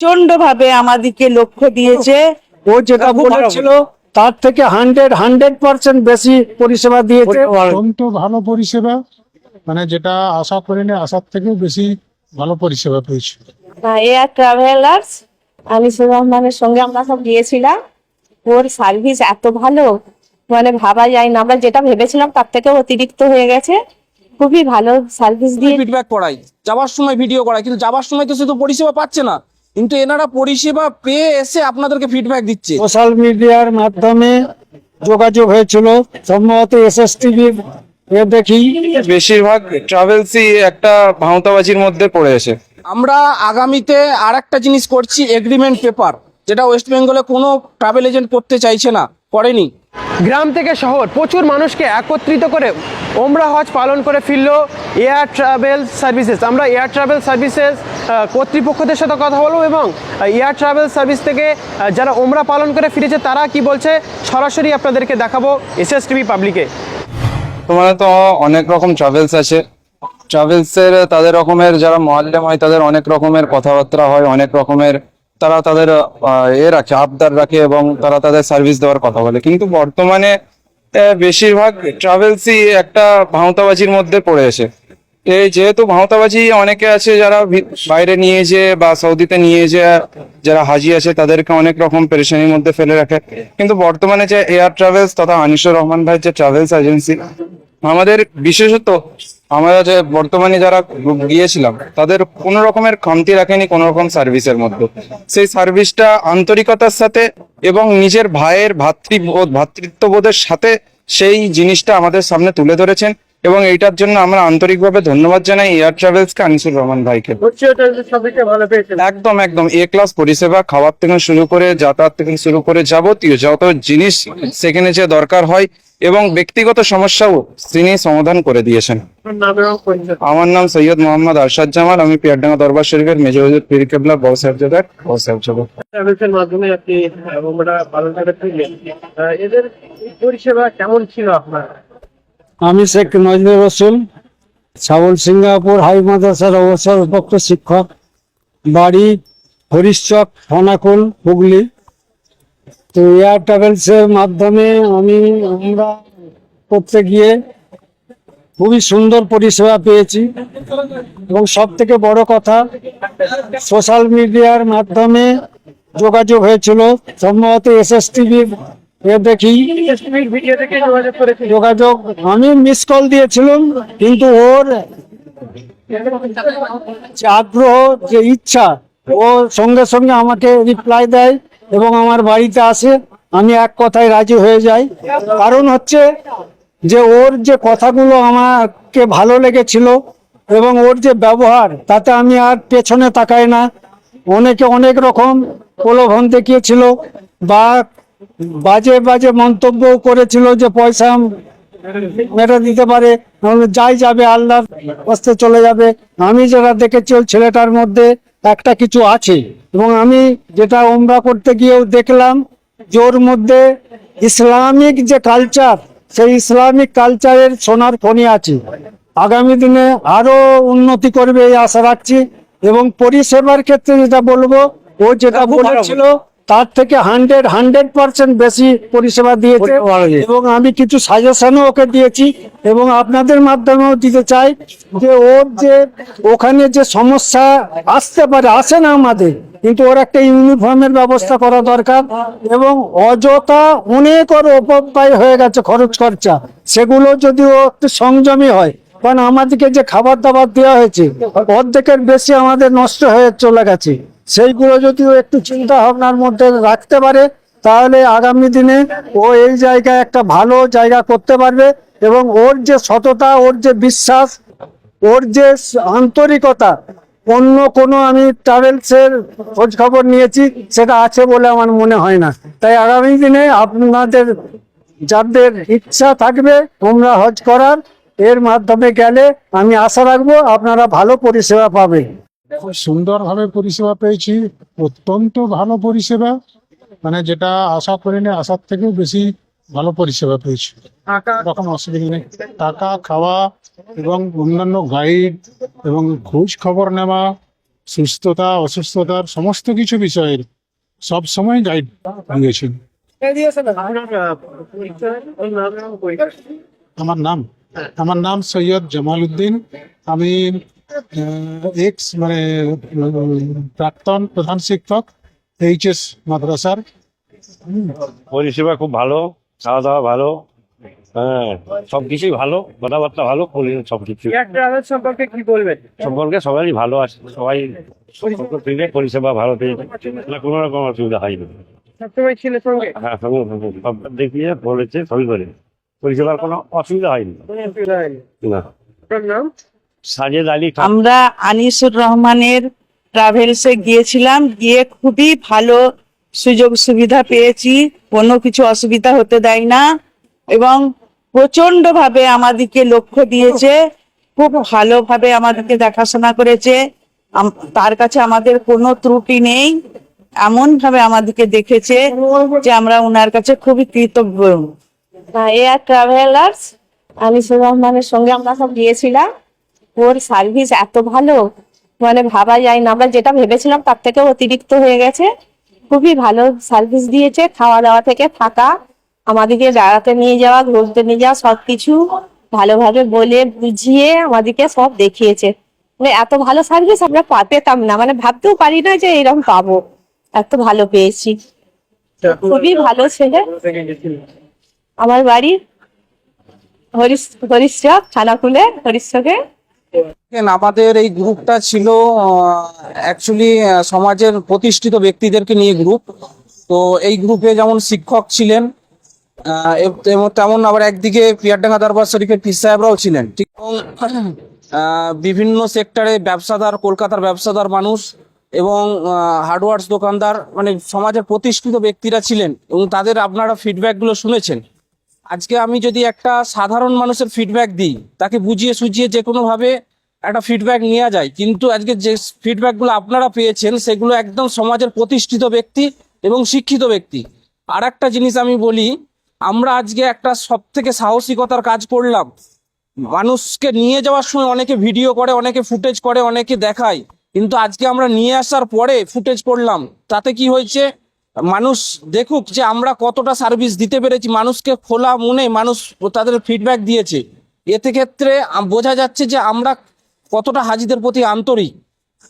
প্রচণ্ড ভাবে আমাদেরকে লক্ষ্য দিয়েছে। ও যেটা বলেছিল তার থেকে হান্ড্রেড হান্ড্রেড পার্সেন্ট বেশি পরিষেবা দিয়েছে। অত্যন্ত ভালো পরিষেবা। মানে যেটা আশা করিনি আশার থেকেও বেশি ভালো পরিষেবা পেয়েছি। এয়ার ট্রাভেলার্স আনিসুর রহমানের সঙ্গে আমরা সব গিয়েছিলাম। ওর সার্ভিস এত ভালো মানে ভাবা যায় না। আমরা যেটা ভেবেছিলাম তার থেকে অতিরিক্ত হয়ে গেছে। খুবই ভালো সার্ভিস দিয়ে ফিডব্যাক করাই। যাওয়ার সময় ভিডিও করাই কিন্তু যাওয়ার সময় তো সে তো পরিষেবা পাচ্ছে না। কিন্তু এনারা পরিষেবা পেয়ে এসে আপনাদেরকে ফিডব্যাক দিচ্ছে। সোশ্যাল মিডিয়ার মাধ্যমে যোগাযোগ হয়েছিল। সম্ভবত এস এস টিভির দেখি বেশিরভাগ ট্রাভেলসই একটা ভাঁওতাবাজির মধ্যে পড়ে এসে। আমরা আগামীতে আর একটা জিনিস করছি এগ্রিমেন্ট পেপার যেটা ওয়েস্ট বেঙ্গলে কোনো ট্রাভেল এজেন্ট করতে চাইছে না করেনি। গ্রাম থেকে শহর প্রচুর মানুষকে একত্রিত করে ওমরা হজ পালন করে ফিরল এয়ার ট্রাভেল সার্ভিসেস আমরা এয়ার ট্রাভেল সার্ভিসেস কর্তৃপক্ষদের সাথে কথা বলব এবং এয়ার ট্রাভেল সার্ভিস থেকে যারা ওমরা পালন করে ফিরেছে, তারা কি বলছে? সরাসরি আপনাদেরকে দেখাবো এস এস টিভি পাবলিকে। তোমার তো অনেক রকম ট্রাভেলস আছে। ট্রাভেলস এর তাদের রকমের যারা মহাল্লেম হয়, তাদের অনেক রকমের কথাবার্তা হয়, অনেক রকমের তারা তাদের এ রাখে, আবদার রাখে এবং তারা তাদের সার্ভিস দেওয়ার কথা বলে। কিন্তু বর্তমানে বেশিরভাগ ট্রাভেলসই একটা ভাঁওতাবাজির মধ্যে পড়ে এসে এই যেহেতু ভাঁওতাবাজি অনেকে আছে যারা বাইরে নিয়ে যে বা সৌদিতে নিয়ে যে যারা হাজি আছে তাদেরকে অনেক রকম পেরেশানির মধ্যে ফেলে রাখে। কিন্তু বর্তমানে যে এয়ার ট্রাভেলস তথা আনিসুর রহমান ভাই যে ট্রাভেলস এজেন্সি, আমাদের বিশেষত আমরা যে বর্তমানে যারা গিয়েছিলাম, তাদের কোনো রকমের খামতি রাখেনি কোনো রকম সার্ভিসের মধ্যে। সেই সার্ভিসটা আন্তরিকতার সাথে এবং নিজের ভাইয়ের ভাতৃবোধ ভাতৃত্ববোধের সাথে সেই জিনিসটা আমাদের সামনে তুলে ধরেছেন। এবং এইটার জন্য আমরা আন্তরিকভাবে ধন্যবাদ জানাই এয়ার ট্রাভেলসকে আনিসুর রহমান ভাইকে। একদম একদম। এ ক্লাস পরিষেবা খাবার থেকে শুরু করে যাতায়াত থেকে শুরু করে যাবতীয় যত জিনিস সেখানে যে দরকার হয় এবং ব্যক্তিগত সমস্যাও তিনি সমাধান করে দিয়েছেন। আমার নাম সৈয়দ মোহাম্মদ আরশাদ জামাল। আমি পিয়ারডাঙ্গা দরবার শরীফের মেজর পীর কেবলা বড় সাহেবজাদার বড় সাহেবজাদা। ট্রাভেলসের মাধ্যমে আপনি আহ, পালন করে এদের পরিষেবা কেমন ছিল আপনার? আমি শেখ নজরুল রসুল সাবল সিঙ্গাপুর হাই মাদ্রাসার অবসর অবসরপ্রাপ্ত শিক্ষক, বাড়ি হরিশচক, ফনাকুল, হুগলি। তো এয়ার ট্রাভেলসের মাধ্যমে আমি, আমরা করতে গিয়ে খুবই সুন্দর পরিষেবা পেয়েছি। এবং সব থেকে বড় কথা সোশ্যাল মিডিয়ার মাধ্যমে যোগাযোগ হয়েছিল, সম্ভবত এস এস টিভির এ দেখি যোগাযোগ, আমি মিস কল দিয়েছিলাম, কিন্তু ওর আগ্রহ, যে ইচ্ছা, ও সঙ্গে সঙ্গে আমাকে রিপ্লাই দেয় এবং আমার বাড়িতে আসে, আমি এক কথায় রাজি হয়ে যাই। কারণ হচ্ছে যে ওর যে কথাগুলো আমাকে ভালো লেগেছিল এবং ওর যে ব্যবহার, তাতে আমি আর পেছনে তাকাই না। অনেকে অনেক রকম প্রলোভন দেখিয়েছিল বা বাজে বাজে মন্তব্য করেছিল যে পয়সা মেটা দিতে পারে যাই যাবে আল্লাহর হস্তে চলে যাবে। আমি যেটা দেখেছি ওই ছেলেটার মধ্যে একটা কিছু আছে। এবং আমি যেটা ওমরা করতে গিয়েও দেখলাম যে ওর মধ্যে ইসলামিক যে কালচার সেই ইসলামিক কালচারের সোনার খনি আছে। আগামী দিনে আরও উন্নতি করবে এই আশা রাখছি। এবং পরিষেবার ক্ষেত্রে যেটা বলব ও যেটা বলেছিল তার থেকে হান্ড্রেড হান্ড্রেড পার্সেন্ট বেশি পরিষেবা দিয়েছে এবং আমি কিছু সাজেশনও ওকে দিয়েছি এবং আপনাদের মাধ্যমেও দিতে চাই যে ওর যে ওখানে যে সমস্যা আসতে পারে আসে না আমাদের কিন্তু ওর একটা ইউনিফর্মের ব্যবস্থা করা দরকার এবং অযথা অনেক ওর অপব্যয় হয়ে গেছে খরচ খরচা। সেগুলো যদি ও একটু সংযমী হয় কারণ আমাদেরকে যে খাবার দাবার দেওয়া হয়েছে অর্ধেকের বেশি আমাদের নষ্ট হয়ে চলে গেছে। সেইগুলো যদি একটু চিন্তা ভাবনার মধ্যে রাখতে পারে, তাহলে আগামী দিনে ও এই জায়গায় একটা ভালো জায়গা করতে পারবে এবং ওর যে সততা, ওর যে বিশ্বাস, ওর যে আন্তরিকতা, অন্য কোনো আমি ট্রাভেলসের খোঁজ খবর নিয়েছি, সেটা আছে বলে আমার মনে হয় না। তাই আগামী দিনে আপনাদের, যাদের ইচ্ছা থাকবে তোমরা হজ করার, এর মাধ্যমে গেলে আমি আশা রাখব আপনারা ভালো পরিষেবা পাবেন। খুব সুন্দরভাবে পরিষেবা পেয়েছি অত্যন্ত ভালো পরিষেবা মানে যেটা আশা করিনি আশার থেকেও বেশি ভালো পরিষেবা পেয়েছি। রকম অসুবিধা নেই। টাকা খাওয়া এবং অন্যান্য গাইড এবং খোঁজ খবর নেওয়া সুস্থতা অসুস্থতার সমস্ত কিছু বিষয়ের সব সময় গাইড পরিচয় আমার নাম আমার নাম সৈয়দ জামাল উদ্দিন। আমি এক্স মানে প্রাক্তন প্রধান শিক্ষক এইচএস মাদ্রাসার। পরিষেবা খুব ভালো খাওয়া দাওয়া ভালো হ্যাঁ সবকিছুই ভালো কথাবার্তা ভালো সবকিছু। সম্পর্কে কি বলবেন? সম্পর্কে সবাই ভালো আছে সবাই পরিষেবা ভালো কোনো রকম অসুবিধা হয়নি সবসময় ছিল সঙ্গে? হ্যাঁ সঙ্গে সঙ্গে সব দেখিয়ে বলেছে সবই করে পরিষেবার কোনো অসুবিধা হয়নি। কোনো অসুবিধা হয়নি? না। নাম? সাজেদ আলী আমরা আনিসুর রহমানের ট্রাভেলসে গিয়েছিলাম গিয়ে খুবই ভালো সুযোগ সুবিধা পেয়েছি কোনো কিছু অসুবিধা হতে দেয় না এবং প্রচণ্ড ভাবে আমাদেরকে লক্ষ্য দিয়েছে খুব ভালোভাবে আমাদেরকে দেখাশোনা করেছে তার কাছে আমাদের কোনো ত্রুটি নেই এমন ভাবে আমাদেরকে দেখেছে যে আমরা ওনার কাছে খুবই কৃতজ্ঞ। এয়ার ট্রাভেলার্স আনিসুর রহমানের সঙ্গে আমরা সব গিয়েছিলাম। ওর সার্ভিস এত ভালো মানে ভাবা যায় না। আমরা যেটা ভেবেছিলাম তার থেকে অতিরিক্ত হয়ে গেছে। খুবই ভালো সার্ভিস দিয়েছে খাওয়া দাওয়া থেকে থাকা আমাদেরকে বেড়াতে নিয়ে যাওয়া ঘুরতে নিয়ে যাওয়া সবকিছু ভালোভাবে বলে বুঝিয়ে আমাদেরকে সব দেখিয়েছে। মানে এত ভালো সার্ভিস আমরা পেতাম না। মানে ভাবতেও পারি না যে এরকম পাবো। এত ভালো পেয়েছি। খুবই ভালো ছেলে। আমার বাড়ি হরিশ হরিশচক খানাকুলে হরিশচকে। দেখেন, আমাদের এই গ্রুপটা ছিল অ্যাকচুয়ালি সমাজের প্রতিষ্ঠিত ব্যক্তিদেরকে নিয়ে গ্রুপ। তো এই গ্রুপে যেমন শিক্ষক ছিলেন তেমন আবার একদিকে পিয়ারডাঙ্গা দরবার শরীফের পীর সাহেবরাও ছিলেন। ঠিক বিভিন্ন সেক্টরে ব্যবসাদার, কলকাতার ব্যবসাদার মানুষ এবং হার্ডওয়ার্স দোকানদার মানে সমাজের প্রতিষ্ঠিত ব্যক্তিরা ছিলেন এবং তাদের আপনারা ফিডব্যাকগুলো শুনেছেন। আজকে আমি যদি একটা সাধারণ মানুষের ফিডব্যাক দিই, তাকে বুঝিয়ে সুঝিয়ে যে কোনোভাবে একটা ফিডব্যাক নেওয়া যায়। কিন্তু আজকে যে ফিডব্যাকগুলো আপনারা পেয়েছেন, সেগুলো একদম সমাজের প্রতিষ্ঠিত ব্যক্তি এবং শিক্ষিত ব্যক্তি। আর একটা জিনিস আমি বলি, আমরা আজকে একটা সব থেকে সাহসিকতার কাজ করলাম। মানুষকে নিয়ে যাওয়ার সময় অনেকে ভিডিও করে, অনেকে ফুটেজ করে, অনেকে দেখায়। কিন্তু আজকে আমরা নিয়ে আসার পরে ফুটেজ করলাম। তাতে কি হয়েছে? মানুষ দেখুক যে আমরা কতটা সার্ভিস দিতে পেরেছি, মানুষকে খোলা মনে মানুষ তাদের ফিডব্যাক দিয়েছে। এতে ক্ষেত্রে বোঝা যাচ্ছে যে আমরা কতটা হাজিদের প্রতি আন্তরিক।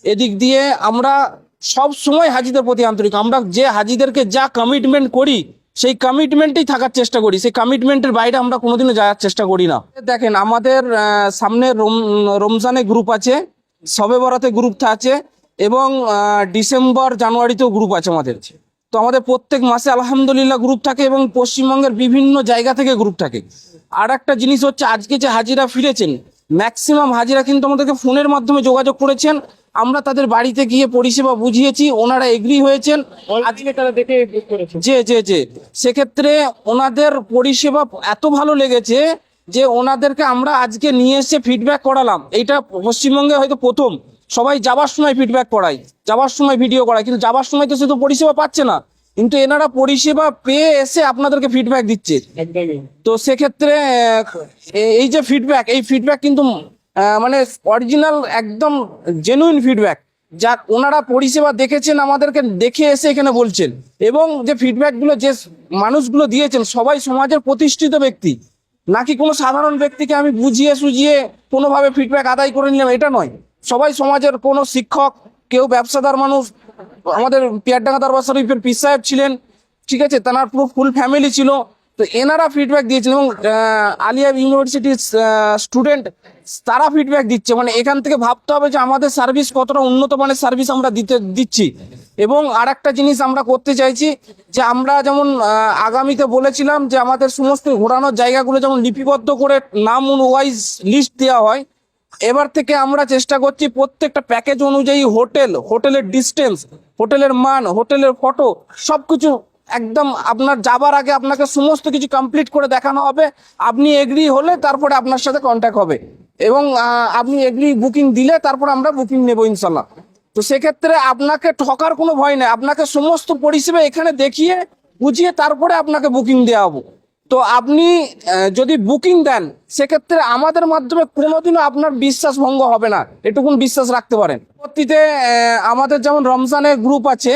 এদিক দিয়ে আমরা সব সময় হাজিদের প্রতি আন্তরিক। আমরা যে হাজিদেরকে যা কমিটমেন্ট করি, সেই কমিটমেন্টেই থাকার চেষ্টা করি। সেই কমিটমেন্টের বাইরে আমরা কোনোদিনও যাওয়ার চেষ্টা করি না। দেখেন, আমাদের সামনে রম- রমজানে গ্রুপ আছে, সবে বরাতে গ্রুপ আছে এবং ডিসেম্বর, জানুয়ারিতেও গ্রুপ আছে আমাদের। তো আমাদের প্রত্যেক মাসে আলহামদুলিল্লাহ গ্রুপ থাকে এবং পশ্চিমবঙ্গের বিভিন্ন জায়গা থেকে গ্রুপ থাকে। আর একটা জিনিস হচ্ছে আজকে যে হাজিরা ফিরেছেন ম্যাক্সিমাম হাজিরা কিন্তু আমাদেরকে ফোনের মাধ্যমে যোগাযোগ করেছেন। আমরা তাদের বাড়িতে গিয়ে পরিষেবা বুঝিয়েছি ওনারা এগ্রি হয়েছেন। আজকে তারা দেখে বুক যে যে যে সেক্ষেত্রে ওনাদের পরিষেবা এত ভালো লেগেছে যে ওনাদেরকে আমরা আজকে নিয়ে এসে ফিডব্যাক করালাম। এইটা পশ্চিমবঙ্গে হয়তো প্রথম। সবাই যাবার সময় ফিডব্যাক করায়, যাবার সময় ভিডিও করায়, কিন্তু যাবার সময় তো শুধু পরিষেবা পাচ্ছে না, কিন্তু এনারা পরিষেবা পেয়ে এসে আপনাদেরকে ফিডব্যাক দিচ্ছে। তো সেক্ষেত্রে এই যে ফিডব্যাক এই ফিডব্যাক কিন্তু মানে অরিজিনাল একদম জেনুইন ফিডব্যাক যা ওনারা পরিষেবা দেখেছেন, আমাদেরকে দেখে এসে এখানে বলছেন, এবং যে ফিডব্যাকগুলো যে মানুষগুলো দিয়েছেন, সবাই সমাজের প্রতিষ্ঠিত ব্যক্তি, নাকি কোনো সাধারণ ব্যক্তিকে আমি বুঝিয়ে সুঝিয়ে কোনোভাবে ফিডব্যাক আদায় করে নিলাম, এটা নয়। সবাই সমাজের কোনো শিক্ষক, কেউ ব্যবসাদার মানুষ, আমাদের পিয়ারডাঙ্গা দরবার শরীফের পীর সাহেব ছিলেন, ঠিক আছে? তেনার পুরো ফুল ফ্যামিলি ছিল। তো এনারা ফিডব্যাক দিয়েছেন এবং আলিয়া ইউনিভার্সিটির স্টুডেন্ট তারা ফিডব্যাক দিচ্ছে। মানে এখান থেকে ভাবতে হবে যে আমাদের সার্ভিস কতটা উন্নত মানের সার্ভিস আমরা দিতে, দিচ্ছি। এবং আর একটা জিনিস আমরা করতে চাইছি যে আমরা যেমন আগামীতে বলেছিলাম যে আমাদের সমস্ত ঘোরানোর জায়গাগুলো যেমন লিপিবদ্ধ করে নাম ওয়াইজ লিস্ট দেওয়া হয় এবার থেকে আমরা চেষ্টা করছি প্রত্যেকটা প্যাকেজ অনুযায়ী হোটেল, হোটেলের ডিস্টেন্স হোটেলের মান, হোটেলের ফটো সবকিছু একদম আপনার যাবার আগে আপনাকে সমস্ত কিছু কমপ্লিট করে দেখানো হবে। আপনি এগ্রি হলে তারপরে আপনার সাথে কন্ট্যাক্ট হবে। এবং আপনি এগ্রি বুকিং দিলে তারপর আমরা বুকিং নেব ইনশাল্লাহ তো সেক্ষেত্রে আপনাকে ঠকার কোনো ভয় নেই। আপনাকে সমস্ত পরিষেবা এখানে দেখিয়ে, বুঝিয়ে তারপরে আপনাকে বুকিং দেওয়া হব। তো আপনি যদি বুকিং দেন, সেক্ষেত্রে আমাদের মাধ্যমে কোনোদিনও আপনার বিশ্বাস ভঙ্গ হবে না। এটুকুন বিশ্বাস রাখতে পারেন। পরবর্তীতে আমাদের যেমন রমজানের গ্রুপ আছে,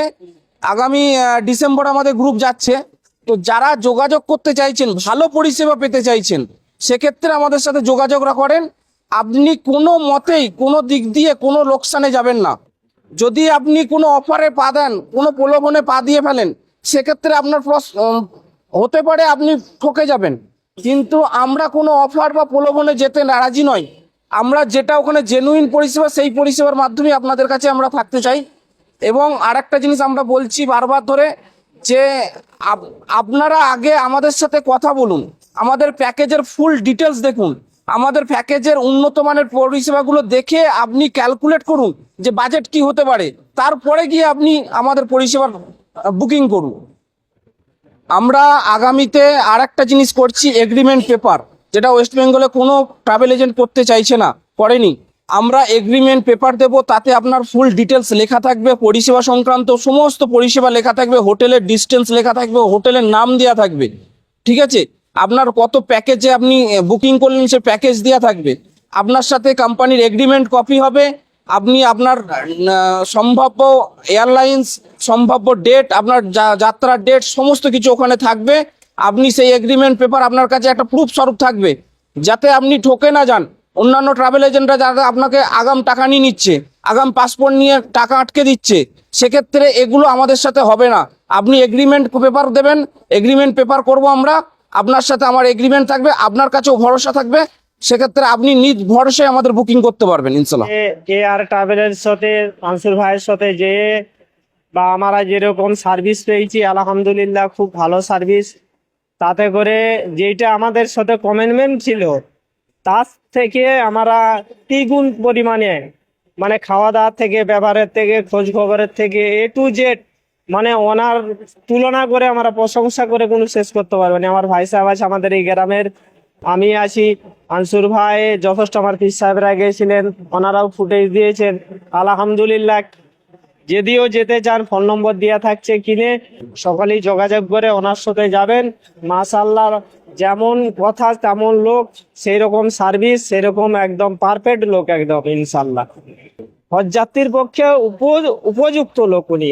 আগামী ডিসেম্বর আমাদের গ্রুপ যাচ্ছে, তো যারা যোগাযোগ করতে চাইছেন, ভালো পরিষেবা পেতে চাইছেন, সেক্ষেত্রে আমাদের সাথে যোগাযোগ করেন আপনি কোনো মতেই কোনো দিক দিয়ে কোনো লোকসানে যাবেন না। যদি আপনি কোনো অফারে পা দেন, কোনো প্রলোভনে পা দিয়ে ফেলেন, সেক্ষেত্রে আপনার হতে পারে আপনি ঠকে যাবেন। কিন্তু আমরা কোনো অফার বা প্রলোভনে যেতে নারাজি নয় আমরা যেটা ওখানে জেনুইন পরিষেবা, সেই পরিষেবার মাধ্যমে আপনাদের কাছে আমরা থাকতে চাই। এবং আরেকটা জিনিস আমরা বলছি বারবার ধরে যে আপ- আপনারা আগে আমাদের সাথে কথা বলুন। আমাদের প্যাকেজের ফুল ডিটেলস দেখুন। আমাদের প্যাকেজের উন্নত মানের পরিষেবাগুলো দেখে আপনি ক্যালকুলেট করুন যে বাজেট কি হতে পারে। তারপরে গিয়ে আপনি আমাদের পরিষেবার বুকিং করুন। আমরা আগামীতে আর একটা জিনিস করছি এগ্রিমেন্ট পেপার যেটা ওয়েস্ট বেঙ্গলে কোনো ট্রাভেল এজেন্ট করতে চাইছে না, করেনি। আমরা এগ্রিমেন্ট পেপার দেব, তাতে আপনার ফুল ডিটেলস লেখা থাকবে, পরিষেবা সংক্রান্ত সমস্ত পরিষেবা লেখা থাকবে, হোটেলের ডিস্টেন্স লেখা থাকবে, হোটেলের নাম দেওয়া থাকবে, ঠিক আছে? আপনার কত প্যাকেজে আপনি বুকিং করলেন, সে প্যাকেজ দেওয়া থাকবে। আপনার সাথে কোম্পানির এগ্রিমেন্ট কপি হবে আপনি আপনার সম্ভাব্য এয়ারলাইন্স, সম্ভাব্য ডেট আপনার যাত্রার ডেট সমস্ত কিছু ওখানে থাকবে। আপনি সেই এগ্রিমেন্ট পেপার আপনার কাছে একটা প্রুফ স্বরূপ থাকবে। যাতে আপনি ঠকে না যান। অন্যান্য ট্রাভেল এজেন্টরা যারা আপনাকে আগাম টাকা নিয়ে নিচ্ছে, আগাম পাসপোর্ট নিয়ে টাকা আটকে দিচ্ছে, সেক্ষেত্রে এগুলো আমাদের সাথে হবে না। আপনি এগ্রিমেন্ট পেপার দেবেন। এগ্রিমেন্ট পেপার করব আমরা। আপনার সাথে আমার এগ্রিমেন্ট থাকবে। আপনার কাছেও ভরসা থাকবে। সেক্ষেত্রে আপনি নিজ ভরসায় আমাদের বুকিং করতে পারবেন ইনশাল্লাহ এ আর ট্রাভেলের সাথে, আনসুর ভাইয়ের সাথে যে, বা আমরা যেরকম সার্ভিস পেয়েছি, আলহামদুলিল্লাহ খুব ভালো সার্ভিস তাতে করে যেটা আমাদের সাথে কমেন্টমেন্ট ছিল, তার থেকে আমরা দ্বিগুণ পরিমাণে মানে খাওয়া দাওয়া থেকে, ব্যবহারের থেকে খোঁজ খবরের থেকে এ টু জেড মানে ওনার তুলনা করে আমরা প্রশংসা করে কোনো শেষ করতে পারব না। আমার ভাই সাহেব আছে আমাদের এই গ্রামের আমি আছি আনসুর ভাই, যথেষ্ট আমার পীর সাহেবরা গিয়েছিলেন, ওনারাও ফুটেজ দিয়েছেন। আলহামদুলিল্লাহ, যদিও যেতে চান ফোন নম্বর দেওয়া থাকছে কিনে, সকালেই যোগাযোগ করে ওনার সাথে যাবেন। মাশাল্লাহ যেমন কথা তেমন লোক সেই রকম সার্ভিস সেরকম একদম পারফেক্ট লোক একদম ইনশাল্লাহ হজযাত্রীর পক্ষে উপ- উপযুক্ত লোক উনি